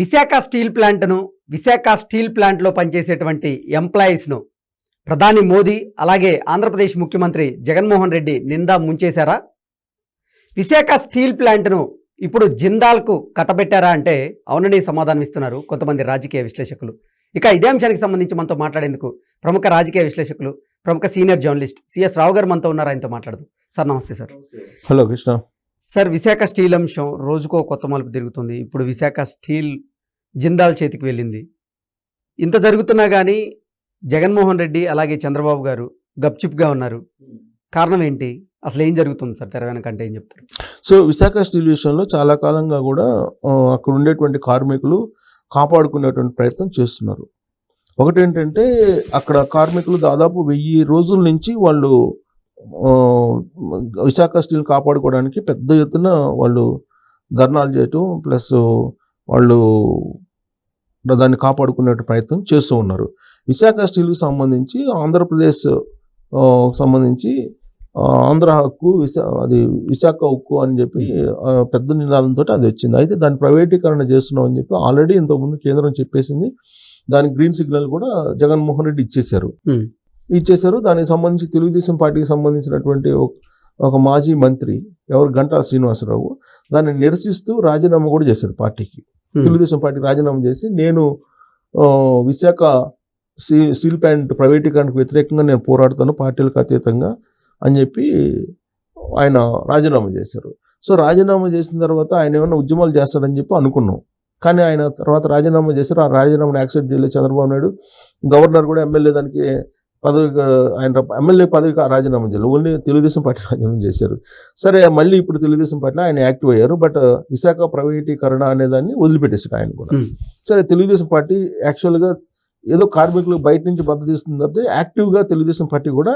Visakha steel ప్లాంట్ను Visakha steel ప్లాంట్లో పనిచేసేటువంటి ఎంప్లాయీస్ను ప్రధాని మోదీ అలాగే ఆంధ్రప్రదేశ్ ముఖ్యమంత్రి జగన్మోహన్ రెడ్డి నిందా ముంచేశారా? విశాఖ స్టీల్ ప్లాంట్ను ఇప్పుడు జిందాల్కు కట్టబెట్టారా అంటే అవునని సమాధానం ఇస్తున్నారు కొంతమంది రాజకీయ విశ్లేషకులు. ఇక ఇదే అంశానికి సంబంధించి మనతో మాట్లాడేందుకు ప్రముఖ రాజకీయ విశ్లేషకులు ప్రముఖ సీనియర్ జర్నలిస్ట్ సిఎస్ రావు గారు మనతో ఉన్నారు. ఆయనతో మాట్లాడదు. సార్ నమస్తే sir. Hello Krishna. Sir Visakha steel అంశం రోజుకో కొత్త మలుపు తిరుగుతుంది. ఇప్పుడు విశాఖ స్టీల్ జిందాల్ చేతికి వెళ్ళింది. ఇంత జరుగుతున్నా కానీ జగన్మోహన్ రెడ్డి అలాగే చంద్రబాబు గారు గప్చిప్గా ఉన్నారు. కారణం ఏంటి? అసలు ఏం జరుగుతుంది సార్? తెర వెనకంటే ఏం చెప్తారు? సో విశాఖ స్టీల్ విషయంలో చాలా కాలంగా కూడా అక్కడ ఉండేటువంటి కార్మికులు కాపాడుకునేటువంటి ప్రయత్నం చేస్తున్నారు. ఒకటి ఏంటంటే అక్కడ కార్మికులు దాదాపు వెయ్యి రోజుల నుంచి వాళ్ళు విశాఖ స్టీల్ కాపాడుకోవడానికి పెద్ద ఎత్తున వాళ్ళు ధర్నాలు చేయటం ప్లస్ వాళ్ళు దాన్ని కాపాడుకునే ప్రయత్నం చేస్తూ ఉన్నారు. విశాఖ స్టీల్కి సంబంధించి ఆంధ్రప్రదేశ్ సంబంధించి ఆంధ్ర హక్కు విశా అది విశాఖ హక్కు అని చెప్పి పెద్ద నినాదంతో అది వచ్చింది. అయితే దాన్ని ప్రైవేటీకరణ చేస్తున్నాం అని చెప్పి ఆల్రెడీ ఇంతకుముందు కేంద్రం చెప్పేసింది. దానికి గ్రీన్ సిగ్నల్ కూడా జగన్మోహన్ రెడ్డి ఇచ్చేశారు. ఇచ్చేశారు. దానికి సంబంధించి తెలుగుదేశం పార్టీకి సంబంధించినటువంటి ఒక- మాజీ మంత్రి ఎవరు? గంటా శ్రీనివాసరావు. దాన్ని నిరసిస్తూ రాజీనామా కూడా చేశారు పార్టీకి. Hmm. తెలుగుదేశం పార్టీ రాజీనామా చేసి నేను విశాఖ స్టీల్ ప్లాంట్ ప్రైవేటీకరణకు వ్యతిరేకంగా నేను పోరాడుతాను పార్టీలకు అతీతంగా అని చెప్పి ఆయన రాజీనామా చేశారు. సో రాజీనామా చేసిన తర్వాత ఆయన ఏమైనా ఉద్యమాలు చేస్తాడని చెప్పి అనుకున్నాం. కానీ ఆయన తర్వాత రాజీనామా చేశారు. ఆ రాజీనామాను యాక్సెప్ట్ చేయలేదు చంద్రబాబు నాయుడు. గవర్నర్ కూడా ఎమ్మెల్యే దానికి పదవి ఆయన ఎమ్మెల్యే పదవికి రాజీనామా చేయలేదు ఓన్లీ తెలుగుదేశం పార్టీ రాజీనామా చేశారు. సరే మళ్ళీ ఇప్పుడు తెలుగుదేశం పార్టీలో ఆయన యాక్టివ్ అయ్యారు. బట్ విశాఖ ప్రైవేటీకరణ అనే దాన్ని వదిలిపెట్టేశారు ఆయన కూడా. సరే తెలుగుదేశం పార్టీ యాక్చువల్గా ఏదో కార్మికులు బయట నుంచి మద్దతు ఇస్తుంది తప్పితే యాక్టివ్గా తెలుగుదేశం పార్టీ కూడా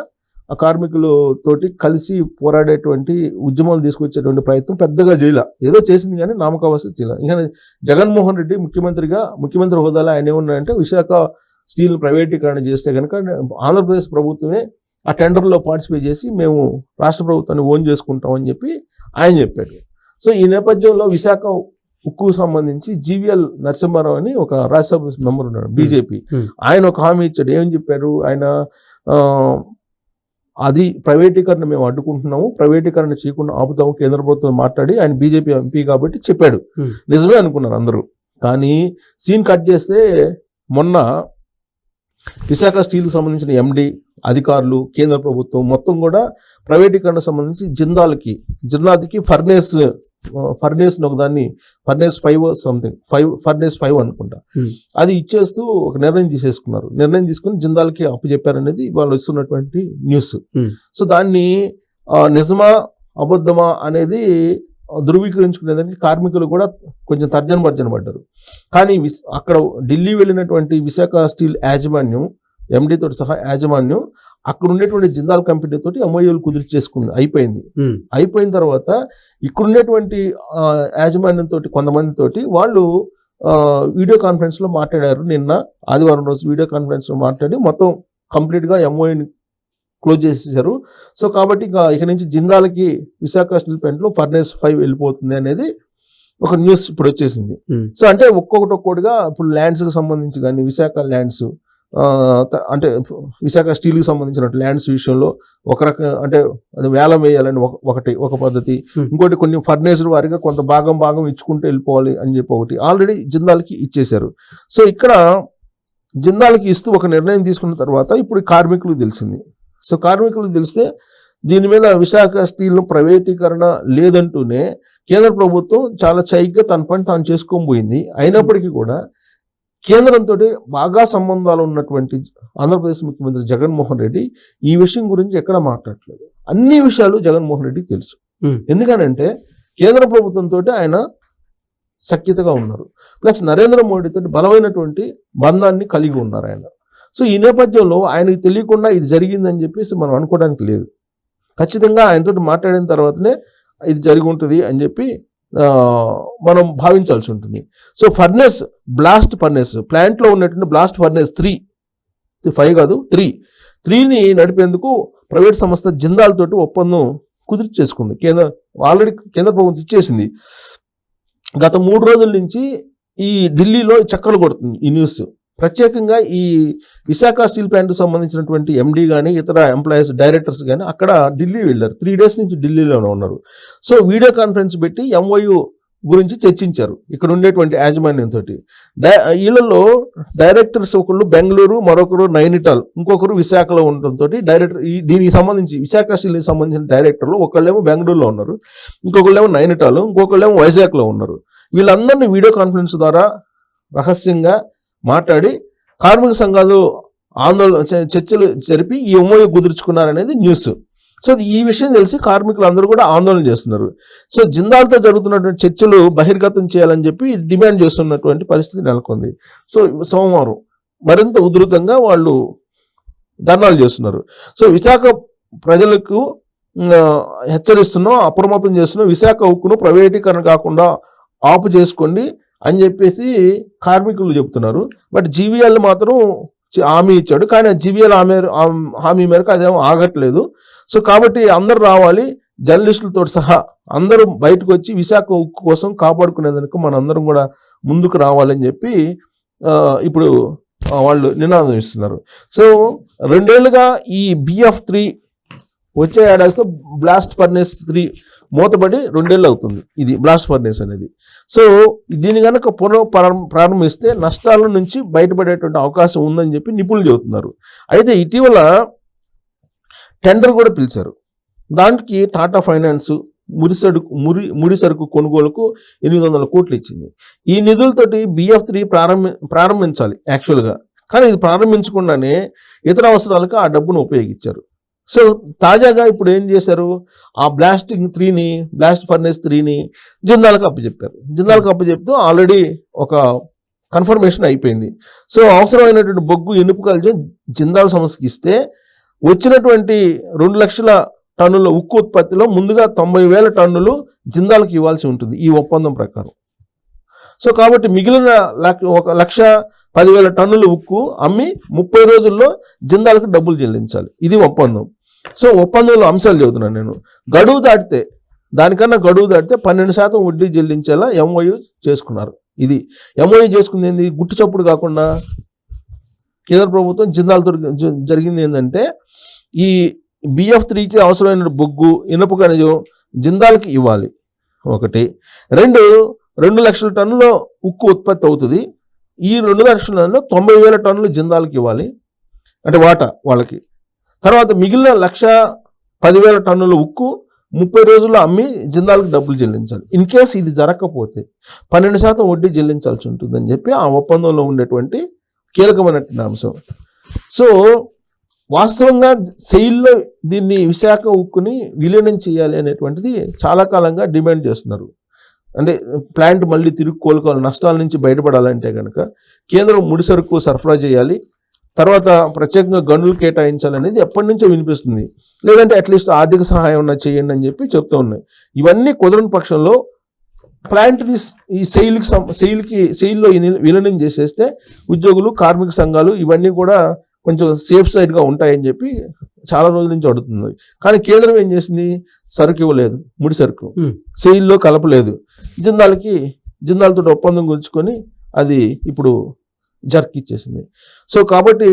ఆ కార్మికులు తోటి కలిసి పోరాడేటువంటి ఉద్యమాలు తీసుకొచ్చేటువంటి ప్రయత్నం పెద్దగా చేయలే. ఏదో చేసింది కానీ నామకావస్థ చేయలే. ఇంకా జగన్మోహన్ రెడ్డి ముఖ్యమంత్రిగా ముఖ్యమంత్రి హోదాలో ఆయన ఏమన్నారంటే విశాఖ స్టీల్ ప్రైవేటీకరణ చేస్తే కనుక ఆంధ్రప్రదేశ్ ప్రభుత్వమే ఆ టెండర్లో పార్టిసిపేట్ చేసి మేము రాష్ట్ర ప్రభుత్వాన్ని ఓన్ చేసుకుంటామని చెప్పి ఆయన చెప్పాడు. సో ఈ నేపథ్యంలో విశాఖ ఉక్కు సంబంధించి జీవీఎల్ నరసింహారావు అని ఒక రాజ్యసభ మెంబర్ ఉన్నాడు బీజేపీ. Hmm. ఆయన ఒక హామీ ఇచ్చాడు ఏమని చెప్పారు? ఆయన అది ప్రైవేటీకరణ మేము అడ్డుకుంటున్నాము ప్రైవేటీకరణ చేయకుండా ఆపుతాము కేంద్ర ప్రభుత్వం మాట్లాడి ఆయన బీజేపీ ఎంపీ కాబట్టి చెప్పాడు. Hmm. నిజమే అనుకున్నారు అందరూ. కానీ సీన్ కట్ చేస్తే మొన్న విశాఖ స్టీల్కి సంబంధించిన ఎండి అధికారులు కేంద్ర ప్రభుత్వం మొత్తం కూడా ప్రైవేటీకరణ సంబంధించి జిందాల్కి జిందాల్కి ఫర్నేస్ ఫర్నేస్ ఒక దాన్ని furnace five something five furnace five అనుకుంటా. అది ఇచ్చేస్తూ ఒక నిర్ణయం తీసేసుకున్నారు నిర్ణయం తీసుకుని జిందాల్కి అప్పు చెప్పారనేది వాళ్ళు ఇస్తున్నటువంటి న్యూస్. సో దాన్ని నిజమా అబద్ధమా అనేది ధృవీకరించుకునేదానికి కార్మికులు కూడా కొంచెం తర్జన భర్జన పడ్డారు. కానీ అక్కడ ఢిల్లీ వెళ్ళినటువంటి విశాఖ స్టీల్ యాజమాన్యం ఎండి తోటి సహా యాజమాన్యం అక్కడ ఉండేటువంటి జిందాల్ కంపెనీ తోటి ఎంఓయూలు కుదిరి చేసుకుంది అయిపోయింది. అయిపోయిన తర్వాత ఇక్కడ ఉన్నటువంటి ఆ, యాజమాన్యం తోటి కొంతమంది తోటి వాళ్ళు వీడియో కాన్ఫరెన్స్లో మాట్లాడారు నిన్న ఆదివారం రోజు వీడియో కాన్ఫరెన్స్లో మాట్లాడి మొత్తం కంప్లీట్గా ఎంఓఏని క్లోజ్ చేసేసారు సో కాబట్టి ఇంకా ఇక నుంచి జిందాల్కి విశాఖ స్టీల్ ప్లాంట్లో ఫర్నేస్ ఫైవ్ వెళ్ళిపోతుంది అనేది ఒక న్యూస్ ఇప్పుడు వచ్చేసింది. ఉమ్, సో అంటే ఒక్కొక్కటి ఒక్కొక్కటిగా ఇప్పుడు ల్యాండ్స్కి సంబంధించి కానీ విశాఖ ల్యాండ్స్ అంటే విశాఖ స్టీల్కి సంబంధించిన ల్యాండ్స్ విషయంలో ఒక రకం అంటే అది వేలం వేయాలని ఒక- ఒకటి ఒక పద్ధతి. Hmm. ఇంకోటి కొన్ని ఫర్నేసర్ వారిగా కొంత భాగం భాగం ఇచ్చుకుంటూ వెళ్ళిపోవాలి అని చెప్పి ఒకటి ఆల్రెడీ జిందాల్కి ఇచ్చేశారు. సో ఇక్కడ జిందాల్కి ఇస్తూ ఒక నిర్ణయం తీసుకున్న తర్వాత ఇప్పుడు కార్మికులకు తెలిసింది. సో కార్మికులకు తెలిస్తే దీని మీద విశాఖ స్టీల్ ప్రైవేటీకరణ లేదంటూనే కేంద్ర ప్రభుత్వం చాలా చైగ్గా తన పని తాను చేసుకొని పోయింది. అయినప్పటికీ కూడా కేంద్రంతో బాగా సంబంధాలు ఉన్నటువంటి ఆంధ్రప్రదేశ్ ముఖ్యమంత్రి జగన్మోహన్ రెడ్డి ఈ విషయం గురించి ఎక్కడ మాట్లాడట్లేదు అన్ని విషయాలు జగన్మోహన్ రెడ్డికి తెలుసు. ఎందుకనంటే కేంద్ర ప్రభుత్వంతో ఆయన సఖ్యతగా ఉన్నారు. ప్లస్ నరేంద్ర మోడీతో బలమైనటువంటి బంధాన్ని కలిగి ఉన్నారు ఆయన. సో ఈ నేపథ్యంలో ఆయనకు తెలియకుండా ఇది జరిగిందని చెప్పేసి మనం అనుకోవడానికి లేదు. ఖచ్చితంగా ఆయనతో మాట్లాడిన తర్వాతనే ఇది జరిగి ఉంటుంది అని చెప్పి మనం భావించాల్సి ఉంటుంది. సో ఫర్నెస్ బ్లాస్ట్ ఫర్నెస్ ప్లాంట్లో ఉన్నటువంటి బ్లాస్ట్ ఫర్నెస్ త్రీ ఫైవ్ కాదు త్రీ. త్రీని నడిపేందుకు ప్రైవేట్ సంస్థ జిందాల్తోటి ఒప్పందం కుదిరి చేసుకుంది. కేంద్ర ఆల్రెడీ కేంద్ర ప్రభుత్వం ఇచ్చేసింది. గత మూడు రోజుల నుంచి ఈ ఢిల్లీలో చక్కలు కొడుతుంది ఈ న్యూస్. ప్రత్యేకంగా ఈ విశాఖ స్టీల్ ప్లాంట్ సంబంధించినటువంటి ఎండీ కానీ ఇతర ఎంప్లాయీస్ డైరెక్టర్స్ కానీ అక్కడ ఢిల్లీ వెళ్ళారు. త్రీ డేస్ నుంచి ఢిల్లీలోనే ఉన్నారు. సో వీడియో కాన్ఫరెన్స్ పెట్టి ఎంఓయు గురించి చర్చించారు. ఇక్కడ ఉండేటువంటి యాజమాన్యంతో డై వీళ్ళలో డైరెక్టర్స్ ఒకళ్ళు బెంగళూరు మరొకరు నైనిటాల్ ఇంకొకరు విశాఖలో ఉండటంతో డైరెక్టర్ ఈ దీనికి సంబంధించి విశాఖ స్టీల్కి సంబంధించిన డైరెక్టర్లు ఒకళ్ళేమో బెంగళూరులో ఉన్నారు. ఇంకొకళ్ళేమో నైనిటాల్ ఇంకొకళ్ళేమో వైజాగ్లో ఉన్నారు. వీళ్ళందరినీ వీడియో కాన్ఫరెన్స్ ద్వారా రహస్యంగా మాట్లాడి కార్మిక సంఘాలు ఆందోళన చర్చలు జరిపి ఈ ఉమ్మడి కుదుర్చుకున్నారనేది న్యూస్. సో ఈ విషయం తెలిసి కార్మికులు అందరూ కూడా ఆందోళన చేస్తున్నారు. సో జిందాల్తో జరుగుతున్నటువంటి చర్చలు బహిర్గతం చేయాలని చెప్పి డిమాండ్ చేస్తున్నటువంటి పరిస్థితి నెలకొంది. సో సోమవారం మరింత ఉధృతంగా వాళ్ళు ధర్నాలు చేస్తున్నారు. సో విశాఖ ప్రజలకు హెచ్చరిస్తున్నాం అప్రమత్తం చేస్తున్నాం విశాఖ ఉక్కును ప్రైవేటీకరణ కాకుండా ఆపు చేసుకోండి అని చెప్పేసి కార్మికులు చెప్తున్నారు. బట్ జీవీఎల్ మాత్రం హామీ ఇచ్చాడు. కానీ జీవీఎల్ హామీ హామీ మేరకు అదేమో ఆగట్లేదు. సో కాబట్టి అందరు రావాలి. జర్నలిస్టులతో సహా అందరూ బయటకు వచ్చి విశాఖ ఉక్కు కోసం కాపాడుకునేందుకు మనందరం కూడా ముందుకు రావాలని చెప్పి ఇప్పుడు వాళ్ళు నినాదం ఇస్తున్నారు. సో రెండేళ్ళుగా ఈ బిఎఫ్ త్రీ వచ్చే ఏడాదితో బ్లాస్ట్ ఫర్నేస్ త్రీ మూతపడి రెండేళ్ళు అవుతుంది. ఇది బ్లాస్ట్ ఫర్నేస్ అనేది. సో దీని కనుక పునః ప్రారంభిస్తే నష్టాల నుంచి బయటపడేటువంటి అవకాశం ఉందని చెప్పి నిపుణులు చెబుతున్నారు. అయితే ఇటీవల టెండర్ కూడా పిలిచారు. దానికి టాటా ఫైనాన్స్ ముడి సరుకు మురి ముడి సరుకు కొనుగోలుకు ఎనిమిది వందల కోట్లు ఇచ్చింది. ఈ నిధులతోటి బిఎఫ్ త్రీ ప్రారంభి ప్రారంభించాలి యాక్చువల్గా కానీ ఇది ప్రారంభించకుండానే ఇతర అవసరాలకు ఆ డబ్బును ఉపయోగించారు. సో తాజాగా ఇప్పుడు ఏం చేశారు? ఆ బ్లాస్టింగ్ త్రీని బ్లాస్ట్ ఫర్నేస్ త్రీని జిందాలకు అప్పచెప్పారు. జిందాలకు అప్పచెప్తూ ఆల్రెడీ ఒక కన్ఫర్మేషన్ అయిపోయింది. సో అవసరమైనటువంటి బొగ్గు ఇనుపు కలిసి జిందాల్ సంస్థకి ఇస్తే వచ్చినటువంటి రెండు లక్షల టన్నుల ఉక్కు ఉత్పత్తిలో ముందుగా తొంభై వేల టన్నులు జిందాల్కి ఇవ్వాల్సి ఉంటుంది ఈ ఒప్పందం ప్రకారం. సో కాబట్టి మిగిలిన ఒక లక్ష పదివేల టన్నుల ఉక్కు అమ్మి ముప్పై రోజుల్లో జిందాలకు డబ్బులు చెల్లించాలి. ఇది ఒప్పందం. సో ఒప్పందంలో అంశాలు చెబుతున్నాను నేను. గడువు దాటితే దానికన్నా గడువు దాటితే పన్నెండు శాతం వడ్డీ చెల్లించేలా ఎంఓయు చేసుకున్నారు. ఇది ఎంఓయు చేసుకుంది ఏంది? గుట్టు చప్పుడు కాకుండా కేంద్ర ప్రభుత్వం జిందాల్తో జరిగింది ఏంటంటే ఈ బిఎఫ్ త్రీకి అవసరమైన బొగ్గు ఇనుప ఖనిజం జిందాల్కి ఇవ్వాలి. ఒకటి. రెండు రెండు లక్షల టన్నుల ఉక్కు ఉత్పత్తి అవుతుంది. ఈ రెండు లక్షల టన్నులో తొంభై వేల టన్నులు జిందాల్కి ఇవ్వాలి. అంటే వాటా వాళ్ళకి. తర్వాత మిగిలిన లక్ష పదివేల టన్నుల ఉక్కు ముప్పై రోజుల్లో అమ్మి జిందాల్కి డబ్బులు చెల్లించాలి. ఇన్ కేస్ ఇది జరగకపోతే పన్నెండు శాతం వడ్డీ చెల్లించాల్సి ఉంటుందని చెప్పి ఆ ఒప్పందంలో ఉండేటువంటి కీలకమైనటువంటి అంశం. సో వాస్తవంగా సెయిల్లో దీన్ని విశాఖ ఉక్కుని విలీనం చేయాలి అనేటువంటిది చాలా కాలంగా డిమాండ్ చేస్తున్నారు. అంటే ప్లాంట్ మళ్ళీ తిరిగి కోలుకోవాలి నష్టాల నుంచి బయటపడాలంటే కనుక కేంద్రం ముడి సరుకు సరఫరా చేయాలి. తర్వాత ప్రత్యేకంగా గనులు కేటాయించాలనేది ఎప్పటి నుంచో వినిపిస్తుంది. లేదంటే అట్లీస్ట్ ఆర్థిక సహాయం ఉన్నా చేయండి అని చెప్పి చెప్తూ ఉన్నాయి. ఇవన్నీ కుదరని పక్షంలో ప్లాంట్ని ఈ సెయిల్కి సెయిల్కి సెయిల్లో విలీనం చేసేస్తే ఉద్యోగులు కార్మిక సంఘాలు ఇవన్నీ కూడా కొంచెం సేఫ్ సైడ్గా ఉంటాయని చెప్పి చాలా రోజుల నుంచి అడుగుతుంది కానీ కేంద్రం ఏం చేసింది? సరుకు ఇవ్వలేదు. ముడి సరుకు. సెయిల్లో కలపలేదు. జిందాల్కి జిందాల్తో ఒప్పందం గుంచుకొని అది ఇప్పుడు జర్క్ ఇచ్చేసింది. సో కాబట్టి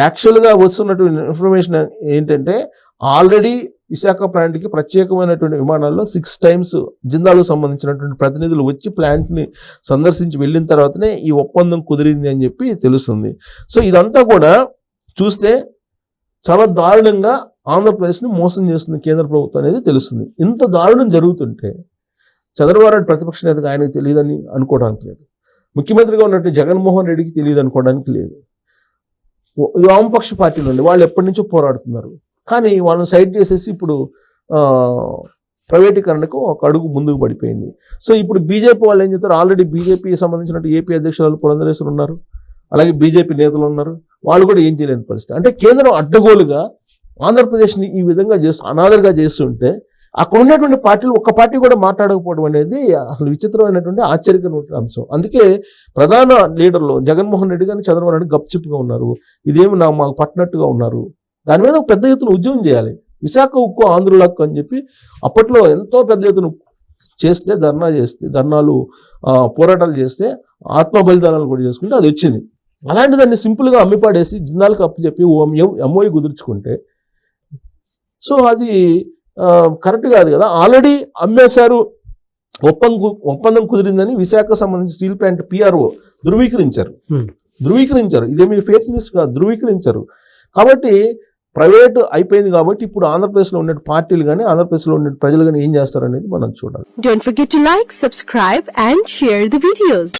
యాక్చువల్గా వస్తున్నటువంటి ఇన్ఫర్మేషన్ ఏంటంటే ఆల్రెడీ విశాఖ ప్లాంట్కి ప్రత్యేకమైనటువంటి విమానాల్లో సిక్స్ టైమ్స్ జిందాలకు సంబంధించినటువంటి ప్రతినిధులు వచ్చి ప్లాంట్ని సందర్శించి వెళ్ళిన తర్వాతనే ఈ ఒప్పందం కుదిరింది అని చెప్పి తెలుస్తుంది. సో ఇదంతా కూడా చూస్తే చాలా దారుణంగా ఆంధ్రప్రదేశ్ని మోసం చేస్తుంది కేంద్ర ప్రభుత్వం అనేది తెలుస్తుంది. ఇంత దారుణం జరుగుతుంటే చంద్రబాబు నాయుడు ప్రతిపక్ష నేతగా ఆయనకు తెలియదని అనుకోవడానికి లేదు. ముఖ్యమంత్రిగా ఉన్నట్టు జగన్మోహన్ రెడ్డికి తెలియదు అనుకోవడానికి లేదు. వామపక్ష పార్టీలు ఉండి వాళ్ళు ఎప్పటి నుంచో పోరాడుతున్నారు. కానీ వాళ్ళని సైడ్ చేసేసి ఇప్పుడు ప్రైవేటీకరణకు ఒక అడుగు ముందుకు పడిపోయింది. సో ఇప్పుడు బీజేపీ వాళ్ళు ఏం చేస్తారు? ఆల్రెడీ బీజేపీ సంబంధించినట్టు ఏపీ అధ్యక్షురాలు పురంధరేశ్వరు ఉన్నారు. అలాగే బీజేపీ నేతలు ఉన్నారు. వాళ్ళు కూడా ఏం చేయలేని పరిస్థితి. అంటే కేంద్రం అడ్డగోలుగా ఆంధ్రప్రదేశ్ని ఈ విధంగా చేస్తూ అనాదరుగా చేస్తుంటే అక్కడ ఉన్నటువంటి పార్టీలు ఒక్క పార్టీ కూడా మాట్లాడకపోవడం అనేది అసలు విచిత్రమైనటువంటి ఆశ్చర్యకరమైన అంశం. అందుకే ప్రధాన లీడర్లు జగన్మోహన్ రెడ్డి గారిని చంద్రబాబు నాయుడు గప్చిప్గా ఉన్నారు. ఇదేమి నా మాకు పట్టినట్టుగా ఉన్నారు. దాని మీద ఒక పెద్ద ఎత్తున ఉద్యమం చేయాలి. విశాఖ ఉక్కు ఆంధ్రులకు అని చెప్పి అప్పట్లో ఎంతో పెద్ద ఎత్తున చేస్తే ధర్నా చేస్తే ధర్నాలు పోరాటాలు చేస్తే ఆత్మ బలిదానాలు కూడా చేసుకుంటే అది వచ్చింది. అలాంటి దాన్ని సింపుల్గా అమ్మిపాడేసి జిందాలకు అప్పు చెప్పి ఎంఓఈ కుదుర్చుకుంటే సో అది కరెక్ట్ కాదు కదా. ఆల్రెడీ అమ్మేశారు. ఒప్పందం ఒప్పందం కుదిరిందని విశాఖ సంబంధించి స్టీల్ ప్లాంట్ పిఆర్ఓ ధృవీకరించారు. ధృవీకరించారు. ఇదేమి ఫేక్ న్యూస్ కాదు ధృవీకరించారు. కాబట్టి ప్రైవేట్ అయిపోయింది కాబట్టి ఇప్పుడు ఆంధ్రప్రదేశ్లో ఉండే పార్టీలు కానీ ఆంధ్రప్రదేశ్లో ఉండే ప్రజలు కానీ ఏం చేస్తారనేది మనం చూడాలి. Don't forget to like, subscribe, and share the videos.